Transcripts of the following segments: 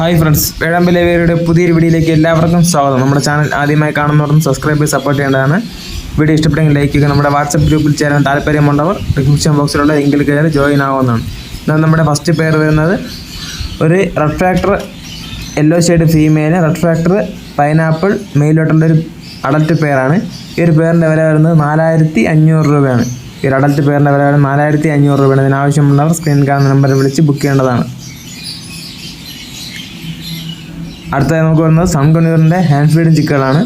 Hi friends വേഴാമ്പലെ വേരുടെ പുതിയൊരു വീഡിയോയിലേക്ക് എല്ലാവർക്കും സ്വാഗതം. നമ്മുടെ ചാനൽ ആദ്യമായി കാണുന്നവർക്കും സബ്സ്ക്രൈബ് സപ്പോർട്ട് ചെയ്യേണ്ടതാണ്. വീഡിയോ ഇഷ്ടപ്പെട്ടെങ്കിൽ ലൈക്ക് ചെയ്യുക. നമ്മുടെ വാട്സപ്പ് ഗ്രൂപ്പിൽ ചേരാൻ താല്പര്യമുള്ളവർ ഡിസ്ക്രിപ്ഷൻ ബോക്സിലുള്ള ലിങ്കിൽ കയറി ജോയിൻ ആവുന്നതാണ്. എന്നാൽ നമ്മുടെ ഫസ്റ്റ് പേർ വരുന്നത്. ഒരു red factor yellow shade female red factor pineapple മെയിലോട്ടുള്ള ഒരു അഡൽട്ട് പെയറാണ് ഈ ഒരു പേരിന്റെ വില വരുന്നത് നാലായിരത്തി അഞ്ഞൂറ് രൂപയാണ്. ഈ ഒരു അഡൽട്ട് പേരിന്റെ വില വരുന്നത് നാലായിരത്തി അഞ്ഞൂറ് രൂപയാണ് ഇതിനാവശ്യമുള്ളവർ സ്ക്രീൻ കാണുന്ന നമ്പറിൽ വിളിച്ച് ബുക്ക് ചെയ്യേണ്ടതാണ്. അടുത്തതായി നമുക്ക് വരുന്നത് സൺ കണ്ണൂരിന്റെ ഹാൻഡ് ഫീഡിങ് ചിക്കുകളാണ്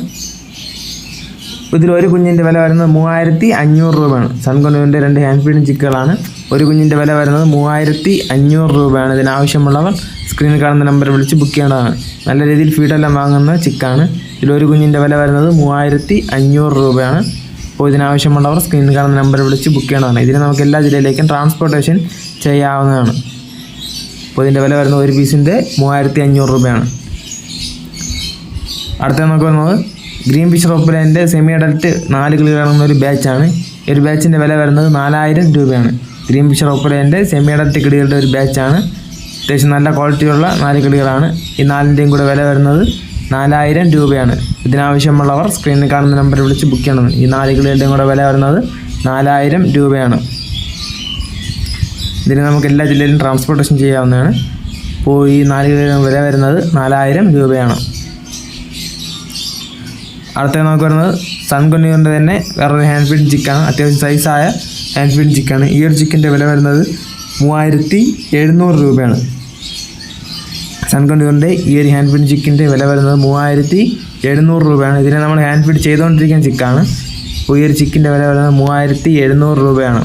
ഇതിൽ ഒരു കുഞ്ഞിന്റെ വില വരുന്നത് മൂവായിരത്തി അഞ്ഞൂറ് രൂപയാണ്. സൺകണ്ണൂരിന്റെ രണ്ട് ഹാൻഡ് ഫീഡിങ് ചിക്കുകളാണ് ഒരു കുഞ്ഞിന്റെ വില വരുന്നത് മൂവായിരത്തി അഞ്ഞൂറ് രൂപയാണ് ഇതിനാവശ്യമുള്ളവർ സ്ക്രീനിൽ കാണുന്ന നമ്പർ വിളിച്ച് ബുക്ക് ചെയ്യേണ്ടതാണ്. നല്ല രീതിയിൽ ഫീഡെല്ലാം വാങ്ങുന്ന ചിക്കാണ് ഇതിൽ ഒരു കുഞ്ഞിന്റെ വില വരുന്നത് മൂവായിരത്തി അഞ്ഞൂറ് രൂപയാണ്. അപ്പോൾ ഇതിനാവശ്യമുള്ളവർ സ്ക്രീനിൽ കാണുന്ന നമ്പർ വിളിച്ച് ബുക്ക് ചെയ്യേണ്ടതാണ്. ഇതിന് നമുക്ക് എല്ലാ ജില്ലയിലേക്കും ട്രാൻസ്പോർട്ടേഷൻ ചെയ്യാവുന്നതാണ്. അപ്പോൾ ഇതിന്റെ വില വരുന്നത് ഒരു പീസിന്റെ മൂവായിരത്തി അഞ്ഞൂറ് രൂപയാണ്. അടുത്ത നമുക്ക് വന്നത് ഗ്രീൻ ഫിഷ് റോപ്പിലെ സെമി അഡൽട്ട് നാല് ഇറങ്ങുന്ന ഒരു ബാച്ചാണ് ഈ ഒരു ബാച്ചിന്റെ വില വരുന്നത് നാലായിരം രൂപയാണ്. ഗ്രീൻ ഫിഷ് റോപ്പിലെ സെമി അഡൽട്ട് കിളികളുടെ ഒരു ബാച്ചാണ് അത്യാവശ്യം നല്ല ക്വാളിറ്റിയുള്ള നാല് കിളികളാണ്. ഈ നാലിന്റെയും കൂടെ വില വരുന്നത് നാലായിരം രൂപയാണ്. ഇതിനാവശ്യമുള്ളവർ സ്ക്രീനിൽ കാണുന്ന നമ്പർ വിളിച്ച് ബുക്ക് ചെയ്യണം. ഈ നാല് കിളികളുടെയും കൂടെ വില വരുന്നത് നാലായിരം രൂപയാണ്. ഇതിന് നമുക്ക് എല്ലാ ജില്ലയിലും ട്രാൻസ്പോർട്ടേഷൻ ചെയ്യാവുന്നതാണ്. അപ്പോൾ ഈ നാല് കിളികളുടെ വില വരുന്നത് നാലായിരം രൂപയാണ്. അടുത്ത നമുക്ക് വരുന്നത് സൺകൊണ്ണിയുടെ തന്നെ വേറൊരു ഹാൻഡ് ഫീഡ് ചിക്കാണ് അത്യാവശ്യം സൈസായ ഹാൻഡ് ഫീഡ് ചിക്കാണ് ഈ ഒരു ചിക്കന്റെ വില വരുന്നത് മൂവായിരത്തി എഴുന്നൂറ് രൂപയാണ്. സൺകൊണ്ണിയുടെ ഈ ഒരു ഹാൻഡ് ഫീഡ് ചിക്കിന്റെ വില വരുന്നത് മൂവായിരത്തി എഴുന്നൂറ് രൂപയാണ്. ഇതിനെ നമ്മൾ ഹാൻഡ് ഫീഡ് ചെയ്തുകൊണ്ടിരിക്കുന്ന ചിക്കാണ് അപ്പോൾ ഈ ഒരു ചിക്കിന്റെ വില വരുന്നത് മൂവായിരത്തി എഴുന്നൂറ് രൂപയാണ്.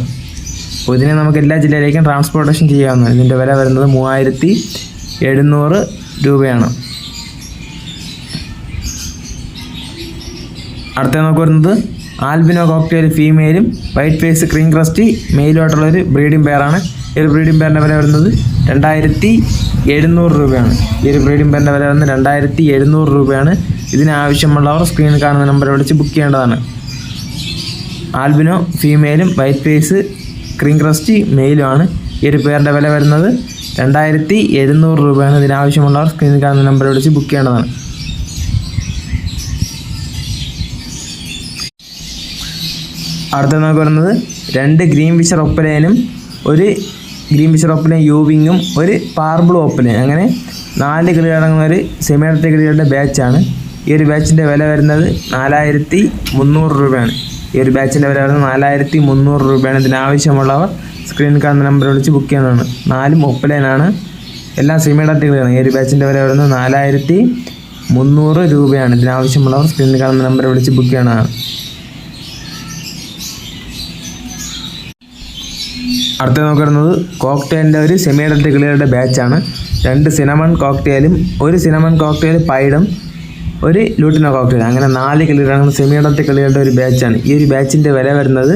അപ്പോൾ ഇതിനെ നമുക്ക് എല്ലാ ജില്ലയിലേക്കും ട്രാൻസ്പോർട്ടേഷൻ ചെയ്യാവുന്നതാണ്. ഇതിന്റെ വില വരുന്നത് മൂവായിരത്തി എഴുന്നൂറ് രൂപയാണ്. അടുത്ത നമുക്ക് വരുന്നത് ആൽബിനോ കോക്ടെയിൽ ഫീമെയിലും വൈറ്റ് ഫേസ് ക്രീം ക്രസ്റ്റി മെയിലുമായിട്ടുള്ള ഒരു ബ്രീഡിംഗ് പെയറാണ് ഈ ഒരു ബ്രീഡിംഗ് പെയറിന്റെ വില വരുന്നത് രണ്ടായിരത്തി എഴുന്നൂറ് രൂപയാണ്. ഈ ഒരു ബ്രീഡിംഗ് പെയറിന്റെ വില വരുന്നത് രണ്ടായിരത്തി എഴുന്നൂറ് രൂപയാണ് ഇതിനാവശ്യമുള്ളവർ സ്ക്രീനിൽ കാണുന്ന നമ്പർ വിളിച്ച് ബുക്ക് ചെയ്യേണ്ടതാണ്. ആൽബിനോ ഫീമെയിലും വൈറ്റ് ഫേസ് ക്രീം ക്രസ്റ്റി മെയിലുമാണ് ഈ ഒരു പേരിന്റെ വില വരുന്നത് രണ്ടായിരത്തി എഴുന്നൂറ് രൂപയാണ് ഇതിനാവശ്യമുള്ളവർ സ്ക്രീനിൽ കാണുന്ന നമ്പർ വിളിച്ച് ബുക്ക് ചെയ്യേണ്ടതാണ്. അടുത്ത നമുക്ക് പറയുന്നത് രണ്ട് ഗ്രീൻ ഫിഷർ ഒപ്പലയനും ഒരു ഗ്രീൻ ഫിഷർ ഒപ്പന യൂവിങ്ങും ഒരു പാർബിൾ ഓപ്പന അങ്ങനെ നാല് കിളികളടങ്ങുന്ന ഒരു സെമിയാർട്ടി കിളികളുടെ ബാച്ചാണ്. ഈ ഒരു ബാച്ചിന്റെ വില വരുന്നത് നാലായിരത്തി മുന്നൂറ് രൂപയാണ്. ഈ ഒരു ബാച്ചിന്റെ വില വരുന്നത് നാലായിരത്തി മുന്നൂറ് രൂപയാണ്. ഇതിനാവശ്യമുള്ളവർ സ്ക്രീൻ കാണുന്ന നമ്പർ വിളിച്ച് ബുക്ക് ചെയ്യുന്നതാണ്. നാലും ഒപ്പലേനാണ് എല്ലാം സെമിയാർട്ടികളാണ് ഈ ഒരു ബാച്ചിന്റെ വില വരുന്നത് നാലായിരത്തി മുന്നൂറ് രൂപയാണ്. ഇതിനാവശ്യമുള്ളവർ സ്ക്രീൻ കാണുന്ന നമ്പർ വിളിച്ച് ബുക്ക് ചെയ്യണതാണ് അടുത്ത നോക്കുന്നത് കോക്ടെയിലിന്റെ ഒരു സെമി അഡൽട്ട് കിളികളുടെ ബാച്ചാണ് രണ്ട് സിനമൺ കോക്ടെയിലും ഒരു സിനമൺ കോക്ടെയിൽ പൈഡും ഒരു ലൂട്ടിനോ കോക്ടെയിൽ അങ്ങനെ നാല് കിളികളാണ് സെമി അഡൽട്ട് കിളികളുടെ ഒരു ബാച്ചാണ് ഈ ഒരു ബാച്ചിന്റെ വില വരുന്നത്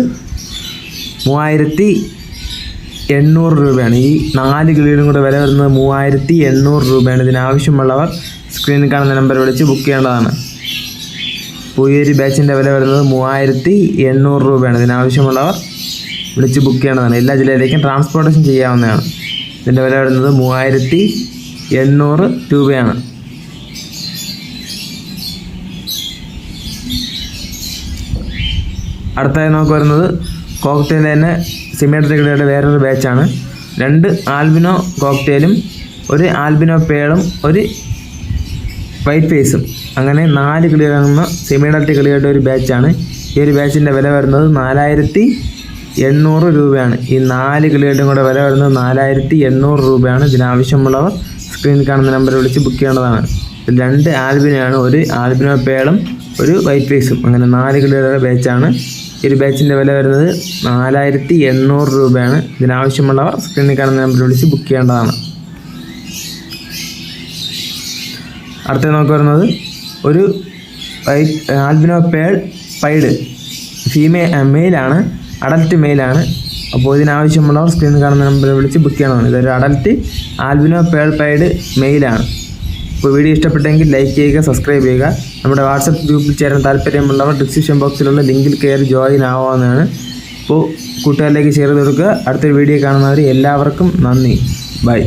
മൂവായിരത്തി എണ്ണൂറ് രൂപയാണ്. ഈ നാല് കിളികളും കൂടെ വില വരുന്നത് മൂവായിരത്തി എണ്ണൂറ് രൂപയാണ്. ഇതിനാവശ്യമുള്ളവർ സ്ക്രീനിൽ കാണുന്ന നമ്പർ വിളിച്ച് ബുക്ക് ചെയ്യേണ്ടതാണ്. അപ്പോൾ ഈ ഒരു ബാച്ചിന്റെ വില വരുന്നത് മൂവായിരത്തി എണ്ണൂറ് രൂപയാണ്. ഇതിനാവശ്യമുള്ളവർ വിളിച്ച് ബുക്ക് ചെയ്യേണ്ടതാണ് എല്ലാ ജില്ലയിലേക്കും ട്രാൻസ്പോർട്ടേഷൻ ചെയ്യാവുന്നതാണ്. ഇതിന്റെ വില വരുന്നത് മൂവായിരത്തി എണ്ണൂറ് രൂപയാണ്. അടുത്തായി നമുക്ക് വരുന്നത് കോക്ടെയിൽ തന്നെ സിമേട്രി കിടയുടെ വേറൊരു ബാച്ചാണ് രണ്ട് ആൽബിനോ കോക്ടെയിലും ഒരു ആൽബിനോ പേളും ഒരു വൈറ്റ് ഫേസും അങ്ങനെ നാല് കിളികളാകുന്ന സെമിഡൽറ്റി കിളികളുടെ ഒരു ബാച്ചാണ് ഈ ഒരു ബാച്ചിന്റെ വില വരുന്നത് നാലായിരത്തി എണ്ണൂറ് രൂപയാണ്. ഈ നാല് കിലോയുടെയും കൂടെ വില വരുന്നത് നാലായിരത്തി എണ്ണൂറ് രൂപയാണ്. ഇതിനാവശ്യമുള്ളവർ സ്ക്രീനിൽ കാണുന്ന നമ്പർ വിളിച്ച് ബുക്ക് ചെയ്യേണ്ടതാണ്. രണ്ട് ആൽബിനാണ് ഒരു ആൽബിനോ പേളും ഒരു വൈറ്റ് റൈസും അങ്ങനെ നാല് കിലോയുടെ ബാച്ചാണ് ഈ ഒരു ബാച്ചിന്റെ വില വരുന്നത് നാലായിരത്തി എണ്ണൂറ് രൂപയാണ്. ഇതിനാവശ്യമുള്ളവർ സ്ക്രീനിൽ കാണുന്ന നമ്പർ വിളിച്ച് ബുക്ക് ചെയ്യേണ്ടതാണ്. അടുത്ത നമുക്ക് വരുന്നത് ഒരു white albino pearl pied. Female മെയിലാണ് adult മെയിലാണ് അപ്പോൾ ഇതിനാവശ്യമുള്ളവർ സ്ക്രീനിൽ കാണുന്ന നമ്പറിൽ വിളിച്ച് ബുക്ക് ചെയ്യണമെന്ന് ഇതൊരു അഡൽട്ട് ആൽബിനോ പേൾ പൈഡ് മെയിലാണ് അപ്പോൾ വീഡിയോ ഇഷ്ടപ്പെട്ടെങ്കിൽ ലൈക്ക് ചെയ്യുക സബ്സ്ക്രൈബ് ചെയ്യുക. നമ്മുടെ വാട്സപ്പ് ഗ്രൂപ്പിൽ ചേരാൻ താല്പര്യമുള്ളവർ ഡിസ്ക്രിപ്ഷൻ ബോക്സിലുള്ള ലിങ്കിൽ കയറി ജോയിൻ ആവാവുന്നതാണ്. അപ്പോൾ കൂട്ടുകാരിലേക്ക് ഷെയർ ചെയ്ത് കൊടുക്കുക. അടുത്തൊരു വീഡിയോ കാണുന്നവർ എല്ലാവർക്കും നന്ദി. ബൈ